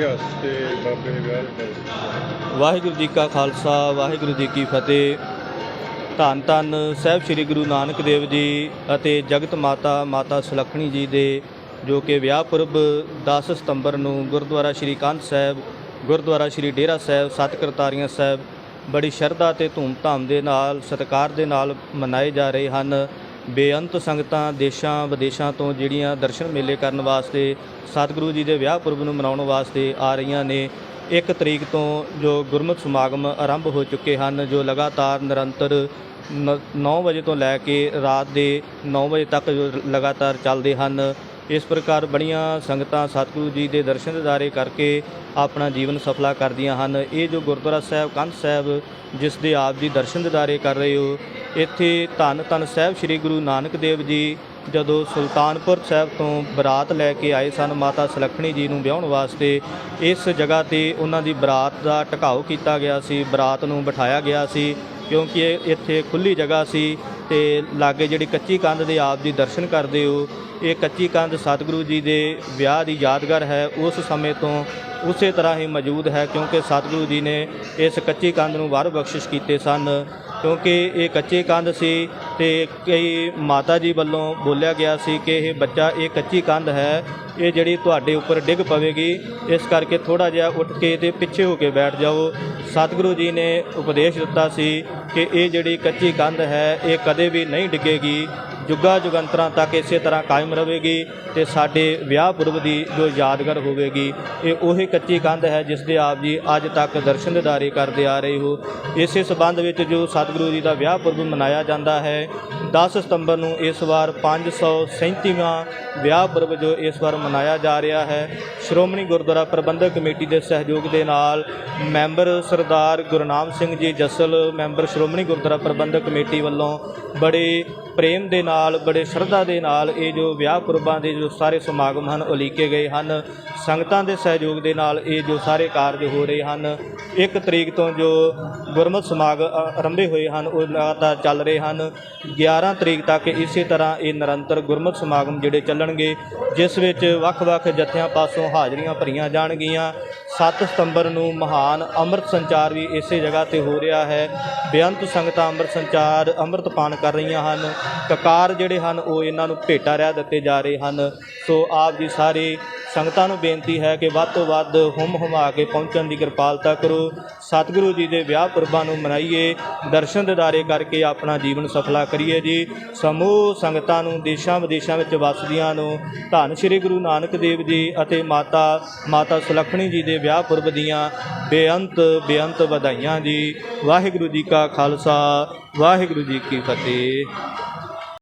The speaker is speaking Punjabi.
ਇਤਿਹਾਸ ਤੇ ਬਾਬੇ ਦੇ ਵਿਆਹ ਬਾਰੇ ਵਾਹਿਗੁਰੂ ਜੀ ਕਾ ਖਾਲਸਾ, ਵਾਹਿਗੁਰੂ ਜੀ ਕੀ ਫਤਿਹ। ਧੰਨ ਧੰਨ ਸਾਹਿਬ ਸ੍ਰੀ ਗੁਰੂ ਨਾਨਕ ਦੇਵ ਜੀ ਅਤੇ ਜਗਤ ਮਾਤਾ ਮਾਤਾ ਸੁਲੱਖਣੀ ਜੀ ਦੇ, ਜੋ ਕਿ ਵਿਆਹ ਪੁਰਬ 10 ਸਤੰਬਰ ਨੂੰ ਗੁਰਦੁਆਰਾ ਸ੍ਰੀ ਕੰਧ ਸਾਹਿਬ, ਗੁਰਦੁਆਰਾ ਸ੍ਰੀ ਡੇਰਾ ਸਾਹਿਬ ਸੱਤ ਕਰਤਾਰੀਆਂ ਸਾਹਿਬ ਬੜੀ ਸ਼ਰਧਾ ਤੇ ਧੂਮਧਾਮ ਦੇ ਨਾਲ, ਸਤਿਕਾਰ ਦੇ ਨਾਲ ਮਨਾਏ ਜਾ ਰਹੇ ਹਨ। ਬੇਅੰਤ ਸੰਗਤਾਂ ਦੇਸ਼ਾਂ ਵਿਦੇਸ਼ਾਂ ਤੋਂ ਜਿਹੜੀਆਂ ਦਰਸ਼ਨ ਮੇਲੇ ਕਰਨ ਵਾਸਤੇ ਸਤਿਗੁਰੂ ਜੀ ਦੇ ਵਿਆਹ ਪੁਰਬ ਨੂੰ ਮਨਾਉਣ ਵਾਸਤੇ ਆ ਰਹੀਆਂ ਨੇ, ਇੱਕ ਤਰੀਕ ਤੋਂ ਜੋ ਗੁਰਮਤਿ ਸਮਾਗਮ ਆਰੰਭ ਹੋ ਚੁੱਕੇ ਹਨ, ਜੋ ਲਗਾਤਾਰ ਨਿਰੰਤਰ 9 ਵਜੇ ਤੋਂ ਲੈ ਕੇ ਰਾਤ ਦੇ 9 ਵਜੇ ਤੱਕ ਜੋ ਲਗਾਤਾਰ ਚੱਲਦੇ ਹਨ ਇਸ ਪ੍ਰਕਾਰ ਬੜੀਆਂ ਸੰਗਤਾਂ ਸਤਿਗੁਰੂ ਜੀ ਦੇ ਦਰਸ਼ਨ ਦਿਦਾਰੇ ਕਰਕੇ ਆਪਣਾ ਜੀਵਨ ਸਫਲਾ ਕਰਦੀਆਂ ਹਨ। ਇਹ ਜੋ ਗੁਰਦੁਆਰਾ ਸਾਹਿਬ, ਕੰਧ ਸਾਹਿਬ, ਜਿਸ ਦੇ ਆਪ ਜੀ ਦਰਸ਼ਨ ਦਿਦਾਰੇ ਕਰ ਰਹੇ ਹੋ, ਇੱਥੇ ਧੰਨ ਧੰਨ ਸਾਹਿਬ ਸ੍ਰੀ ਗੁਰੂ ਨਾਨਕ ਦੇਵ ਜੀ, ਜਦੋਂ ਸੁਲਤਾਨਪੁਰ ਸਾਹਿਬ ਤੋਂ ਬਰਾਤ ਲੈ ਕੇ ਆਏ ਸਨ, ਮਾਤਾ ਸੁਲੱਖਣੀ ਜੀ ਨੂੰ ਵਿਆਹਣ ਵਾਸਤੇ, ਇਸ ਜਗ੍ਹਾ ਤੇ ਉਹਨਾਂ ਦੀ ਬਰਾਤ ਦਾ ਟਿਕਾਓ ਕੀਤਾ ਗਿਆ ਸੀ, ਬਰਾਤ ਨੂੰ ਬਿਠਾਇਆ ਗਿਆ ਸੀ। ਕਿਉਂਕਿ ਇਹ ਇੱਥੇ ਖੁੱਲੀ ਜਗ੍ਹਾ ਸੀ ਤੇ ਲਾਗੇ ਜਿਹੜੀ ਕੱਚੀ ਕੰਧ ਦੇ ਆਪ ਜੀ ਦਰਸ਼ਨ ਕਰਦੇ ਹੋ, ਇਹ ਕੱਚੀ ਕੰਧ ਸਤਿਗੁਰੂ ਜੀ ਦੇ ਵਿਆਹ ਦੀ ਯਾਦਗਾਰ ਹੈ, ਉਸ ਸਮੇਂ ਤੋਂ ਉਸੇ ਤਰ੍ਹਾਂ ਹੀ ਮੌਜੂਦ ਹੈ ਕਿਉਂਕਿ ਸਤਿਗੁਰੂ ਜੀ ਨੇ ਇਸ ਕੱਚੀ ਕੰਧ ਨੂੰ ਵਰ ਬਖਸ਼ਿਸ਼ ਕੀਤੇ ਸਨ। ਕਿਉਂਕਿ ਇਹ ਕੱਚੀ ਕੰਧ ਸੀ ਤੇ ਕਈ ਮਾਤਾ ਜੀ ਵੱਲੋਂ ਬੋਲਿਆ ਗਿਆ ਸੀ ਕਿ ਇਹ ਬੱਚਾ, ਇਹ ਕੱਚੀ ਕੰਧ ਹੈ, ਇਹ ਜਿਹੜੀ ਤੁਹਾਡੇ ਉੱਪਰ ਡਿੱਗ ਪਵੇਗੀ, ਇਸ ਕਰਕੇ ਥੋੜਾ ਜਿਹਾ ਉੱਠ ਕੇ ਤੇ ਪਿੱਛੇ ਹੋ ਕੇ ਬੈਠ ਜਾਓ। ਸਤਿਗੁਰੂ ਜੀ ਨੇ ਉਪਦੇਸ਼ ਦਿੱਤਾ ਸੀ ਕਿ ਇਹ ਜਿਹੜੀ ਕੱਚੀ ਕੰਧ ਹੈ, ਇਹ ਕਦੇ ਵੀ ਨਹੀਂ ਡਿੱਗੇਗੀ। ਜੁਗਾ ਜੁਗੰਤਰਾਂ ਤੱਕ ਇਸੇ ਤਰ੍ਹਾਂ ਕਾਇਮ ਰਹੇਗੀ ਤੇ ਸਾਡੇ ਵਿਆਹ ਪੁਰਬ ਦੀ ਜੋ ਯਾਦਗਾਰ ਹੋਵੇਗੀ, ਇਹ ਉਹੀ ਕੱਚੀ ਕੰਧ ਹੈ ਜਿਸ ਦੇ ਆਪ ਜੀ ਅੱਜ ਤੱਕ ਦਰਸ਼ਨ ਦਿਦਾਰੇ ਕਰਦੇ ਆ ਰਹੇ ਹੋ। ਇਸੇ ਸਬੰਧ ਵਿੱਚ ਜੋ ਸਤਿਗੁਰੂ ਜੀ ਦਾ ਵਿਆਹ ਪੁਰਬ ਮਨਾਇਆ ਜਾਂਦਾ ਹੈ 10 ਸਤੰਬਰ ਨੂੰ ਇਸ ਵਾਰ 537ਵਾਂ ਵਿਆਹ ਪੁਰਬ ਜੋ ਇਸ ਵਾਰ ਮਨਾਇਆ ਜਾ ਰਿਹਾ ਹੈ। ਸ਼੍ਰੋਮਣੀ ਗੁਰਦੁਆਰਾ ਪ੍ਰਬੰਧਕ ਕਮੇਟੀ ਦੇ ਸਹਿਯੋਗ ਦੇ ਨਾਲ ਮੈਂਬਰ ਸਰਦਾਰ ਗੁਰਨਾਮ ਸਿੰਘ ਜੀ ਜਸਲ, ਮੈਂਬਰ ਸ਼੍ਰੋਮਣੀ ਗੁਰਦੁਆਰਾ ਪ੍ਰਬੰਧਕ ਕਮੇਟੀ ਵੱਲੋਂ ਬੜੇ ਪ੍ਰੇਮ ਦੇ ਨਾਲ, ਬੜੇ ਸ਼ਰਧਾ ਦੇ ਨਾਲ ਇਹ ਜੋ ਵਿਆਹ ਪੁਰਬਾਂ ਦੇ ਜੋ ਸਾਰੇ ਸਮਾਗਮ ਹਨ ਉਲੀਕੇ ਗਏ ਹਨ। ਸੰਗਤਾਂ ਦੇ ਸਹਿਯੋਗ ਦੇ ਨਾਲ ਇਹ ਜੋ ਸਾਰੇ ਕਾਰਜ ਹੋ ਰਹੇ ਹਨ, ਇੱਕ ਤਰੀਕ ਤੋਂ ਜੋ ਗੁਰਮਤ ਸਮਾਗਮ ਆਰੰਭੇ ਹੋਏ ਹਨ, ਉਹ ਲਗਾਤਾਰ ਚੱਲ ਰਹੇ ਹਨ। 11 ਤਰੀਕ ਤੱਕ ਇਸੇ ਤਰ੍ਹਾਂ ਇਹ ਨਿਰੰਤਰ ਗੁਰਮਤਿ ਸਮਾਗਮ ਜਿਹੜੇ ਚੱਲਣਗੇ, ਜਿਸ ਵਿੱਚ ਵੱਖ-ਵੱਖ ਜਥਿਆਂ ਪਾਸੋਂ ਹਾਜ਼ਰੀਆਂ ਭਰੀਆਂ ਜਾਣਗੀਆਂ। 7 ਸਤੰਬਰ ਨੂੰ ਮਹਾਨ ਅੰਮ੍ਰਿਤ ਸੰਚਾਰ ਵੀ ਇਸੇ ਜਗ੍ਹਾ ਤੇ ਹੋ ਰਿਹਾ ਹੈ। ਬੇਅੰਤ ਸੰਗਤਾਂ ਅੰਮ੍ਰਿਤ ਸੰਚਾਰ ਅੰਮ੍ਰਿਤ ਪਾਨ ਕਰ ਰਹੀਆਂ ਹਨ। ਕਕਾਰ ਜਿਹੜੇ ਹਨ, ਉਹ ਇਹਨਾਂ ਨੂੰ ਭੇਟਾ ਰਹਿ ਦਿੱਤੇ ਜਾ ਰਹੇ ਹਨ। ਸੋ ਆਪ ਜੀ ਸਾਰੇ ਸੰਗਤਾਂ ਨੂੰ ਬੇਨਤੀ ਹੈ ਕਿ ਵੱਧ ਤੋਂ ਵੱਧ ਹੁਮ ਹੁਮਾ ਕੇ ਪਹੁੰਚਣ ਦੀ ਕਿਰਪਾਲਤਾ ਕਰੋ। ਸਤਿਗੁਰੂ ਜੀ ਦੇ ਵਿਆਹ ਪੁਰਬਾਂ ਨੂੰ ਮਨਾਈਏ, ਦਰਸ਼ਨ ਦਿਦਾਰੇ ਕਰਕੇ ਆਪਣਾ ਜੀਵਨ ਸਫਲਾ ਕਰੀਏ ਜੀ। ਸਮੂਹ ਸੰਗਤਾਂ ਨੂੰ ਦੇਸ਼ਾਂ ਵਿਦੇਸ਼ਾਂ ਵਿੱਚ ਵਸਦੀਆਂ ਨੂੰ ਧੰਨ ਸ੍ਰੀ ਗੁਰੂ ਨਾਨਕ ਦੇਵ ਜੀ ਅਤੇ ਮਾਤਾ ਮਾਤਾ ਸੁਲੱਖਣੀ ਜੀ ਦੇ ਵਿਆਹ ਪੁਰਬ ਦੀਆਂ ਬੇਅੰਤ ਬੇਅੰਤ ਵਧਾਈਆਂ ਜੀ। ਵਾਹਿਗੁਰੂ ਜੀ ਕਾ ਖਾਲਸਾ, ਵਾਹਿਗੁਰੂ ਜੀ ਕੀ ਫਤਿਹ।